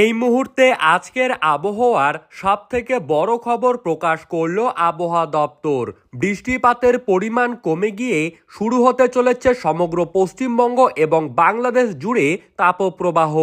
এই মুহূর্তে আজকের আবহাওয়ার সবথেকে বড় খবর প্রকাশ করল আবহাওয়া দপ্তর। বৃষ্টিপাতের পরিমাণ কমে গিয়ে শুরু হতে চলেছে সমগ্র পশ্চিমবঙ্গ এবং বাংলাদেশ জুড়ে তাপপ্রবাহ।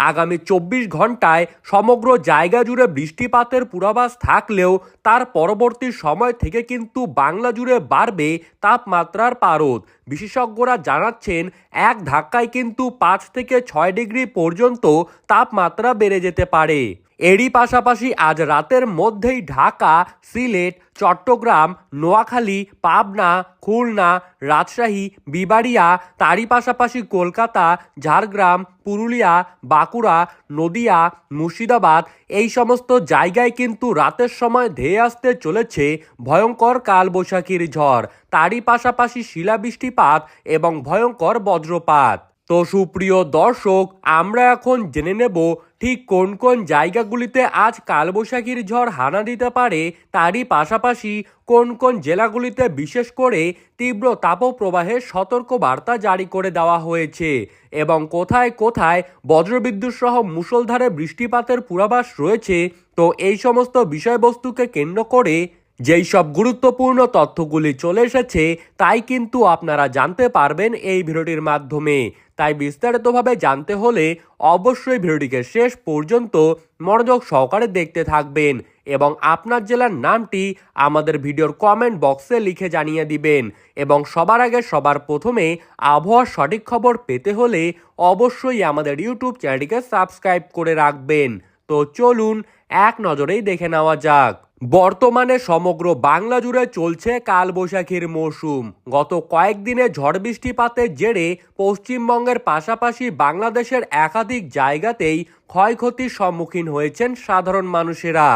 আগামী চব্বিশ ঘন্টায় সমগ্র জায়গা জুড়ে বৃষ্টিপাতের পূর্বাভাস থাকলেও তার পরবর্তী সময় থেকে কিন্তু বাংলা জুড়ে বাড়বে তাপমাত্রার পারদ। বিশেষজ্ঞরা জানাচ্ছেন, এক ধাক্কায় কিন্তু পাঁচ থেকে ছয় ডিগ্রি পর্যন্ত তাপমাত্রা বেড়ে যেতে পারে। এরই পাশাপাশি আজ রাতের মধ্যেই ঢাকা, সিলেট, চট্টগ্রাম, নোয়াখালী, পাবনা, খুলনা, রাজশাহী, বিবাড়িয়া, তারই পাশাপাশি কলকাতা, ঝাড়গ্রাম, পুরুলিয়া, বাঁকুড়া, নদিয়া, মুর্শিদাবাদ এই সমস্ত জায়গায় কিন্তু রাতের সময় ধেয়ে আসতে চলেছে ভয়ঙ্কর কালবৈশাখীর ঝড়। তারই পাশাপাশি শিলাবৃষ্টিপাত এবং ভয়ঙ্কর বজ্রপাত। তো সুপ্রিয় দর্শক, আমরা এখন জেনে নেব ঠিক কোন কোন জায়গাগুলিতে আজ কালবৈশাখীর ঝড় হানা দিতে পারে। তারই পাশাপাশি কোন কোন জেলাগুলিতে বিশেষ করে তীব্র তাপপ্রবাহের সতর্ক বার্তা জারি করে দেওয়া হয়েছে এবং কোথায় কোথায় বজ্রবিদ্যুৎ সহ মুষলধারে বৃষ্টিপাতের পূর্বাভাস রয়েছে, তো এই সমস্ত বিষয়বস্তুকে কেন্দ্র করে যেই সব গুরুত্বপূর্ণ তথ্যগুলি চলে এসেছে, তাই কিন্তু আপনারা জানতে পারবেন এই ভিডিওটির মাধ্যমে। তাই বিস্তারিতভাবে জানতে হলে অবশ্যই ভিডিওটিকে শেষ পর্যন্ত মনোযোগ সহকারে দেখতে থাকবেন এবং আপনার জেলার নামটি আমাদের ভিডিওর কমেন্ট বক্সে লিখে জানিয়ে দিবেন এবং সবার আগে সবার প্রথমে আবহাওয়ার সঠিক খবর পেতে হলে অবশ্যই আমাদের ইউটিউব চ্যানেলটিকে সাবস্ক্রাইব করে রাখবেন। তো চলুন, এক নজরেই দেখে নেওয়া যাক। বর্তমানে সমগ্র বাংলা জুড়ে চলছে কালবৈশাখীর মৌসুম গত কয়েকদিনে ঝড় বৃষ্টিপাতের জেরে পশ্চিমবঙ্গের পাশাপাশি বাংলাদেশের একাধিক জায়গাতেই ক্ষয়ক্ষতির সম্মুখীন হয়েছেন সাধারণ মানুষেরা।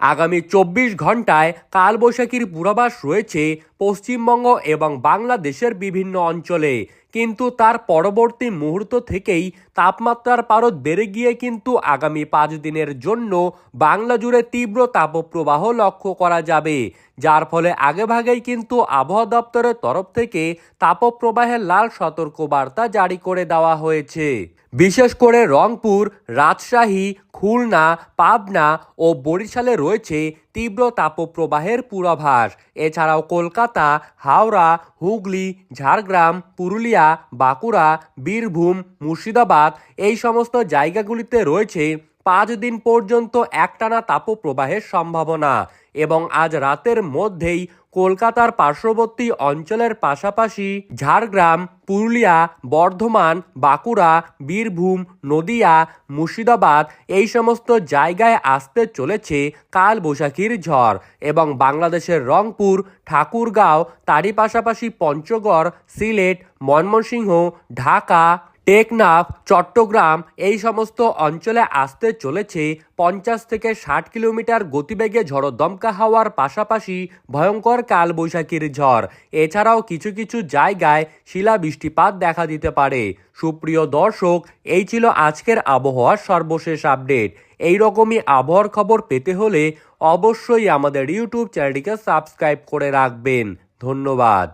আগামী চব্বিশ ঘন্টায় কালবৈশাখীর পূর্বাভাস রয়েছে পশ্চিমবঙ্গ এবং বাংলাদেশের বিভিন্ন অঞ্চলে। কিন্তু তার পরবর্তী মুহূর্ত থেকেই তাপমাত্রার পারদ বেড়ে গিয়ে কিন্তু আগামী পাঁচ দিনের জন্য বাংলা জুড়ে তীব্র তাপপ্রবাহ লক্ষ্য করা যাবে, যার ফলে আগেভাগেই কিন্তু আবহাওয়া দপ্তরের তরফ থেকে তাপপ্রবাহের লাল সতর্কবার্তা জারি করে দেওয়া হয়েছে। বিশেষ করে রংপুর, রাজশাহী, খুলনা, পাবনা ও বরিশালে রয়েছে তীব্র তাপপ্রবাহের পূর্বাভাস। এছাড়াও কলকাতা, হাওড়া, হুগলি, ঝাড়গ্রাম, পুরুলিয়া, বাঁকুড়া, বীরভূম, মুর্শিদাবাদ এই সমস্ত জায়গাগুলিতে রয়েছে পাঁচ দিন পর্যন্ত একটানা তাপপ্রবাহের সম্ভাবনা এবং আজ রাতের মধ্যেই কলকাতার পার্শ্ববর্তী অঞ্চলের পাশাপাশি ঝাড়গ্রাম, পুরুলিয়া, বর্ধমান, বাঁকুড়া, বীরভূম, নদিয়া, মুর্শিদাবাদ এই সমস্ত জায়গায় আসতে চলেছে কাল বৈশাখীর ঝড় এবং বাংলাদেশের রংপুর, ঠাকুরগাঁও, তারই পাশাপাশি পঞ্চগড়, সিলেট, ময়মনসিংহ, ঢাকা টেকনাফ, চট্টগ্রাম এই সমস্ত অঞ্চলে আসতে চলেছে পঞ্চাশ থেকে ষাট কিলোমিটার গতিবেগে ঝড়ো দমকা হাওয়ার পাশাপাশি ভয়ঙ্কর কালবৈশাখীর ঝড়। এছাড়াও কিছু কিছু জায়গায় শিলা বৃষ্টিপাত দেখা দিতে পারে। সুপ্রিয় দর্শক, এই ছিল আজকের আবহাওয়ার সর্বশেষ আপডেট। এই রকমই আবহাওয়ার খবর পেতে হলে অবশ্যই আমাদের ইউটিউব চ্যানেলটিকে সাবস্ক্রাইব করে রাখবেন। ধন্যবাদ।